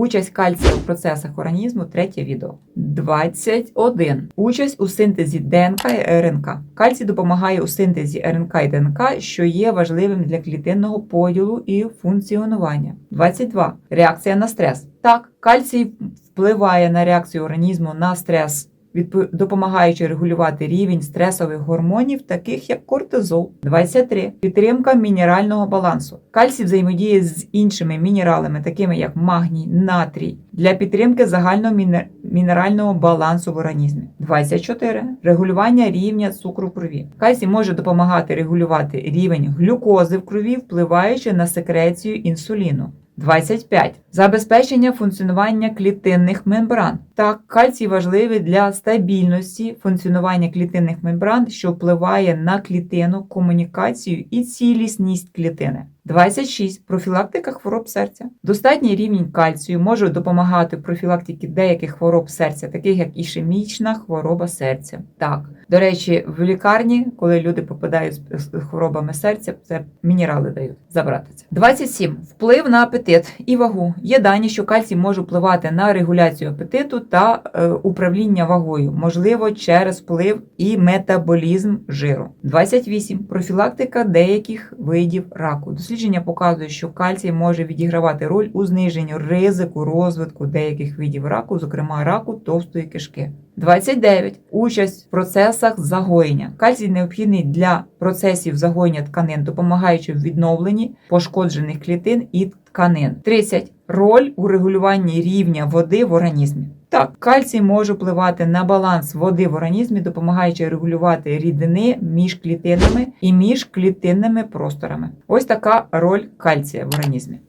Участь кальцію в процесах організму третє відео. 21. Участь у синтезі ДНК і РНК. Кальцій допомагає у синтезі РНК і ДНК, що є важливим для клітинного поділу і функціонування. 22. Реакція на стрес. Так, кальцій впливає на реакцію організму на стрес. Допомагаючи регулювати рівень стресових гормонів, таких як кортизол. 23. Підтримка мінерального балансу. Кальцій взаємодіє з іншими мінералами, такими як магній, натрій, для підтримки загального мінерального балансу в організмі. 24. Регулювання рівня цукру в крові. Кальцій може допомагати регулювати рівень глюкози в крові, впливаючи на секрецію інсуліну. 25. Забезпечення функціонування клітинних мембран. Так, кальцій важливий для стабільності функціонування клітинних мембран, що впливає на клітину, комунікацію і цілісність клітини. 26. Профілактика хвороб серця. Достатній рівень кальцію може допомагати профілактиці деяких хвороб серця, таких як ішемічна хвороба серця. Так, до речі, в лікарні, коли люди попадають з хворобами серця, це мінерали дають забрати це. 27. Вплив на апетит і вагу. Є дані, що кальцій може впливати на регуляцію апетиту та е, управління вагою, можливо, через вплив і метаболізм жиру. 28. Профілактика деяких видів раку. Дослідження показує, що кальцій може відігравати роль у зниженні ризику розвитку деяких видів раку, зокрема раку товстої кишки. 29. Участь в процесах загоєння. Кальцій необхідний для процесів загоєння тканин, допомагаючи в відновленні пошкоджених клітин і тканин. 30. Роль у регулюванні рівня води в організмі. Так, кальцій може впливати на баланс води в організмі, допомагаючи регулювати рідини між клітинами і між клітинними просторами. Ось така роль кальція в організмі.